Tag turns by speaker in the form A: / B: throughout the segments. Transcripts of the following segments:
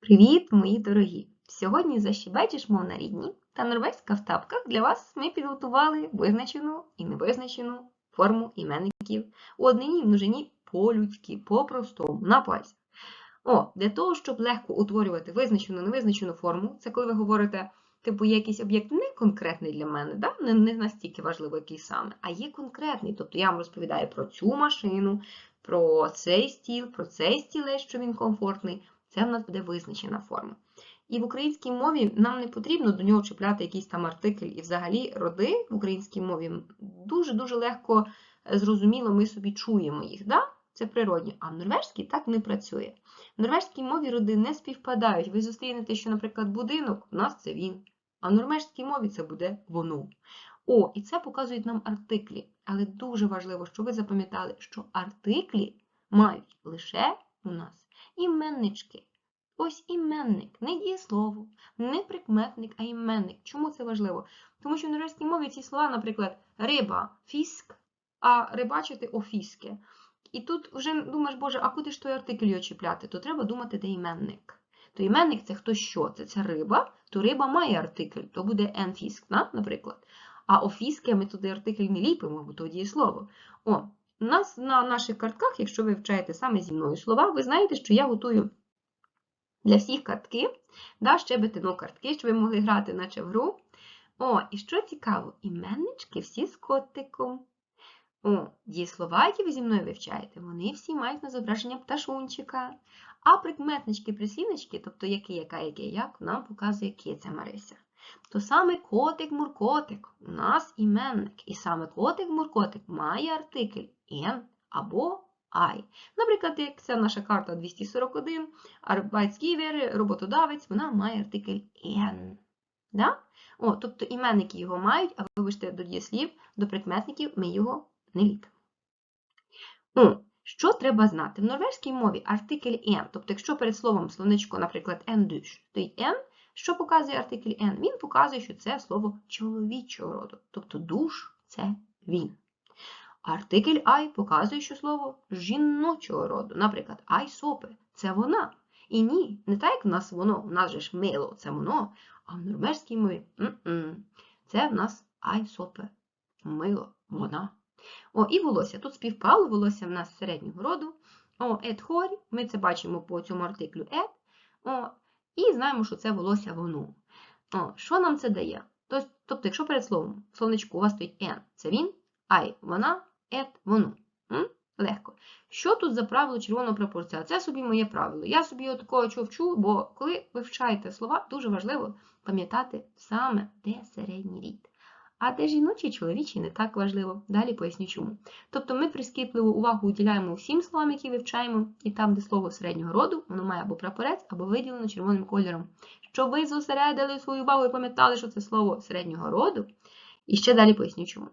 A: Привіт, мої дорогі! Сьогодні защебечеш мов на рідні та норвезька в тапках для вас ми підготували визначену і невизначену форму іменників у однині і множині по-людськи, по-простому, на пальцях. О, для того, щоб легко утворювати визначену невизначену форму, це коли ви говорите, типу, якийсь об'єкт не конкретний для мене, да? не, не настільки важливо, який саме, а є конкретний. Тобто я вам розповідаю про цю машину, про цей стіл, про цей стілець, що він комфортний. Це в нас буде визначена форма. І в українській мові нам не потрібно до нього чіпляти якийсь там артикль. І взагалі роди в українській мові дуже-дуже легко е, зрозуміло, ми собі чуємо їх. Да? Це природні. А в норвежській так не працює. В норвежській мові роди не співпадають. Ви зустрінете, що, наприклад, будинок у нас це він, а в норвежській мові це буде воно. О, і це показують нам артиклі. Але дуже важливо, щоб ви запам'ятали, що артиклі мають лише у нас іменнички. Ось іменник, не дієслово, не прикметник, а іменник. Чому це важливо? Тому що в норвезькій мові ці слова, наприклад, риба, фіск, а рибачити офіске. І тут вже думаєш, Боже, а куди ж той артикль його чіпляти? То треба думати, де іменник. То іменник це хто що? Це ця риба, то риба має артикль, то буде енфіск, наприклад. А офіске ми туди артикль не ліпимо, бо то дієслово. О, нас на наших картках, якщо ви вивчаєте саме зі мною слова, ви знаєте, що я готую для всіх картки, да, щебетину картки, щоб ви могли грати наче в гру. О, і що цікаво, іменнички всі з котиком. О, дієслова, які ви зі мною вивчаєте, вони всі мають на зображення пташунчика. А прикметнички, прислівнички, тобто який, яка, який, як, нам показує киця Марися. То саме котик-муркотик у нас іменник. І саме котик-муркотик має артикль «ен» або «ай». Наприклад, як ця наша карта 241, Arbeitsgiver, роботодавець, вона має артикль «ен». Да? О, тобто іменники його мають, а вибачте, до дієслів, до прикметників ми його не ліпимо. О, що треба знати? В норвезькій мові артикль «ен», тобто якщо перед словом словничко, наприклад, «en dusch», стоїть «en», що показує артикль «en»? Він показує, що це слово чоловічого роду. Тобто душ це він. Артикль «ай» показує, що слово жіночого роду. Наприклад, «ай сопе» це вона. І ні, не так, як в нас воно, у нас же ж мило, це воно, а в норвезькій мові м-м, це в нас «ай сопе» мило, вона. О, і волосся. Тут співпало волосся в нас середнього роду. О, ет хорі, ми це бачимо по цьому артиклю ет. О, і знаємо, що це волосся воно. О, Що нам це дає? Тобто, якщо перед словом словничку у вас стоїть «ен», це він, ай, вона, ет, воно. Легко. Що тут за правило червоного пропорція? Це собі моє правило. Я собі його такого вчу, бо коли ви вивчаєте слова, дуже важливо пам'ятати саме, де середній рід. А де жіночий, чоловічий не так важливо. Далі поясню чому. Тобто ми прискіпливу увагу уділяємо всім словам, які вивчаємо, і там, де слово середнього роду, воно має або прапорець, або виділено червоним кольором. Щоб ви зосередили свою увагу і пам'ятали, що це слово середнього роду. І ще далі поясню чому.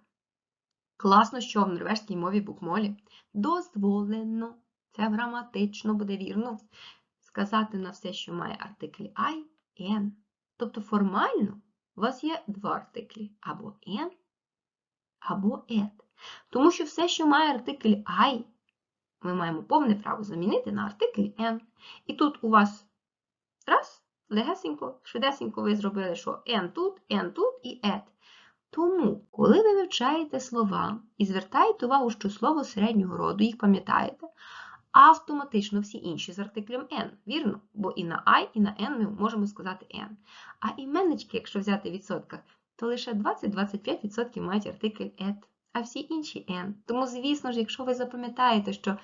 A: Класно, що в норвежській мові букмолі дозволено, це граматично буде вірно, сказати на все, що має артикль I, N. Тобто формально у вас є два артиклі або «en», або «et». Тому що все, що має артикль I, ми маємо повне право замінити на артикль «en». І тут у вас раз, легесенько, швидесенько ви зробили, що «en» тут, «en» тут і «et». Тому, коли ви вивчаєте слова і звертаєте увагу, що слово середнього роду, їх пам'ятаєте, автоматично всі інші з артиклем N, вірно? Бо і на I, і на N ми можемо сказати N. А іменнички, якщо взяти в відсотках, то лише 20-25% мають артикль «et», а всі інші N. Тому, звісно ж, якщо ви запам'ятаєте, що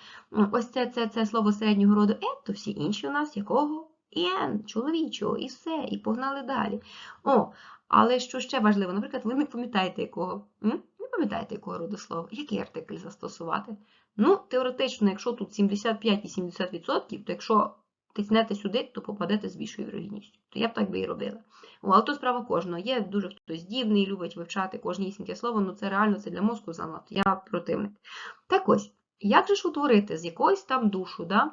A: ось це це, це слово середнього роду «et», то всі інші у нас якого? «N», чоловічого, і все, і погнали далі. О, але що ще важливо, наприклад, ви не пам'ятаєте якого? Не пам'ятаєте якого роду слова? Який артикль застосувати? Ну, теоретично, якщо тут 75 і 70%, то якщо тиснете сюди, то попадете з більшою вірогідністю. То я б так би і робила. О, але то справа кожного. Є дуже хтось дивний, любить вивчати кожнісіньке слово, ну це реально це для мозку занадто. Я противник. Так ось, як же ж утворити з якоїсь там душу, да?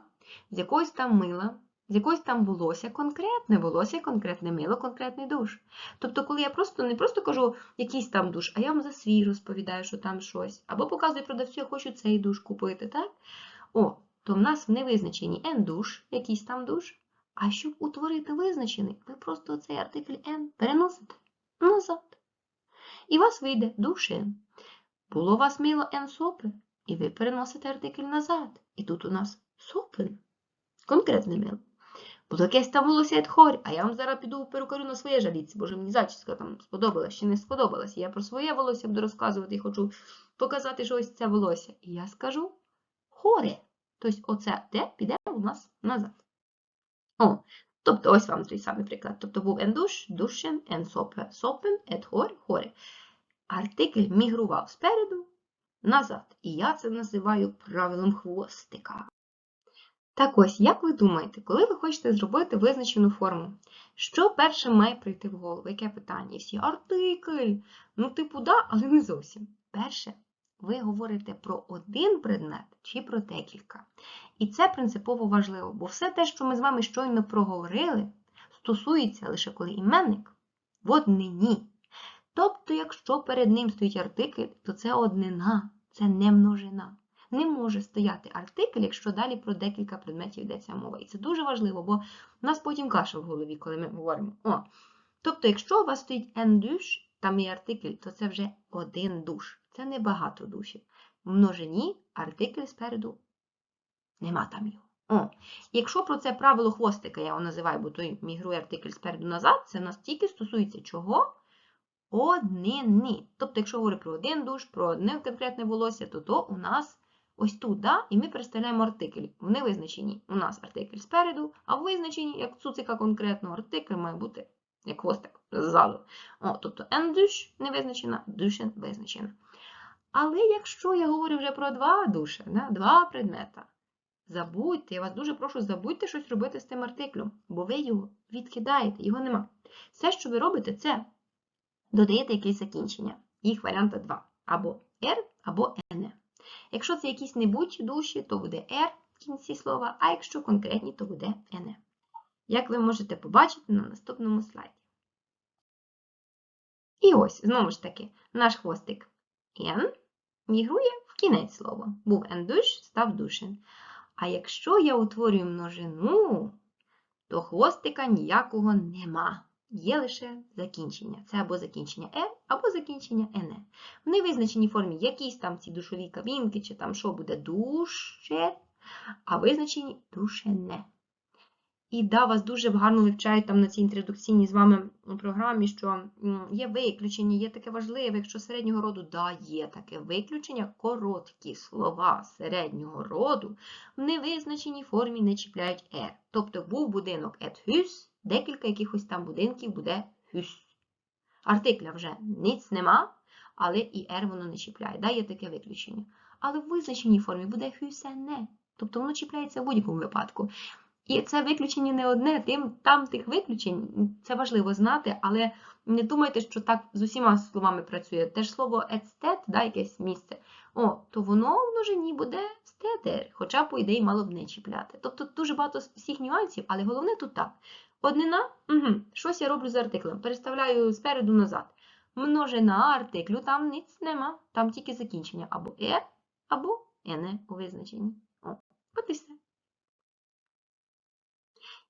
A: з якоїсь там мила, з якоїсь там волосся, конкретне волосся, конкретне мило, конкретний душ. Тобто, коли я просто не просто кажу якийсь там душ, а я вам за свій розповідаю, що там щось. Або показую продавцю, я хочу цей душ купити, так? О, то в нас в невизначенні N душ, якийсь там душ, А щоб утворити визначений, ви просто цей артикль N переносите назад. І у вас вийде душин. Було у вас мило N сопи, і ви переносите артикль назад. І тут у нас сопен. Конкретне мило. Було якесь там волосся від хорь, а я вам зараз піду перукарю на своє жаліться, бо ж мені зачіска там сподобалась чи не сподобалась. Я про своє волосся буду розказувати і хочу показати, що ось це волосся. І я скажу хоре. Тобто оце те піде у нас назад. О, тобто ось вам той самий приклад. Тобто був ендуш, душен, енсопе, сопен, едхор, хоре. Артикль мігрував спереду, назад. І я це називаю правилом хвостика. Так ось, як ви думаєте, коли ви хочете зробити визначену форму, що перше має прийти в голову? Яке питання? Всі артикль. Ну, типу, да, але не зовсім. Перше, ви говорите про один предмет чи про декілька. І це принципово важливо, бо все те, що ми з вами щойно проговорили, стосується лише коли іменник в однині. Тобто, якщо перед ним стоїть артикль, то це однина, це не множина. Не може стояти артикль, якщо далі про декілька предметів йдеться мова. І це дуже важливо, бо в нас потім каша в голові, коли ми говоримо. О, Тобто, якщо у вас стоїть en душ, там є артикль, то це вже один душ. Це не багато душів. В множині артикль спереду нема там його. О, Якщо про це правило хвостика, я його називаю, бо той мігрує артикль спереду назад, це в нас тільки стосується чого? Однини. Тобто, якщо говорити про один душ, про одне конкретне волосся, то то у нас ось тут, да? і ми переставляємо артикль. В невизначенні у нас артикль спереду, а в визначенні, як цуцика конкретно, артикль має бути як хвостик ззаду. О, тобто ендуш невизначена, душен визначена. Але якщо я говорю вже про два душі, да? два предмета, забудьте, я вас дуже прошу, забудьте щось робити з тим артиклем, бо ви його відкидаєте, його нема. Все, що ви робите, це додаєте якесь закінчення. Їх варіанта два. Або R, або N. Якщо це якісь небудь душі, то буде R в кінці слова, а якщо конкретні, то буде N. Як ви можете побачити на наступному слайді. І ось, знову ж таки, наш хвостик N мігрує в кінець слова. Був ендуш, став душен. А якщо я утворюю множину, то хвостика ніякого нема. Є лише закінчення. Це або закінчення «е», або закінчення «ене». В невизначеній формі якісь там ці душові кабінки, чи там що буде душе, а визначені душене. І да, вас дуже гарно вивчають там на цій інтродукційній з вами програмі, що є виключення, є таке важливе, якщо середнього роду, да, є таке виключення, короткі слова середнього роду в невизначеній формі не чіпляють «er». Тобто був будинок «et hus», декілька якихось там будинків буде «hus». Артикля вже ниць нема, але і «er» воно не чіпляє. Да, є таке виключення. Але в визначеній формі буде «husene», тобто воно чіпляється в будь-якому випадку. І це виключення не одне, тим там тих виключень, це важливо знати, але не думайте, що так з усіма словами працює. Те ж слово ецтет, да, якесь місце, о, то воно в множині буде стетер, хоча, по ідеї, мало б не чіпляти. Тобто дуже багато всіх нюансів, але головне тут так. Однина, угу, щось я роблю з артиклем, переставляю спереду назад. Множина артиклю, там ніц нема, там тільки закінчення або е, або ене у визначенні. О, от і все.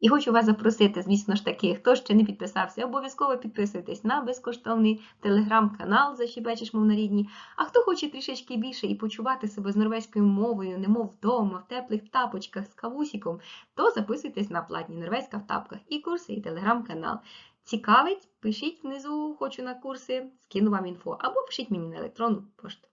A: І хочу вас запросити, звісно ж таки, хто ще не підписався, обов'язково підписуйтесь на безкоштовний телеграм-канал Защебечеш мов на рідні. А хто хоче трішечки більше і почувати себе з норвезькою мовою, немов вдома, в теплих тапочках з кавусіком, то записуйтесь на платні норвезька в тапках і курси, і телеграм-канал. Цікавить, пишіть внизу, хочу на курси, скину вам інфо, або пишіть мені на електронну пошту.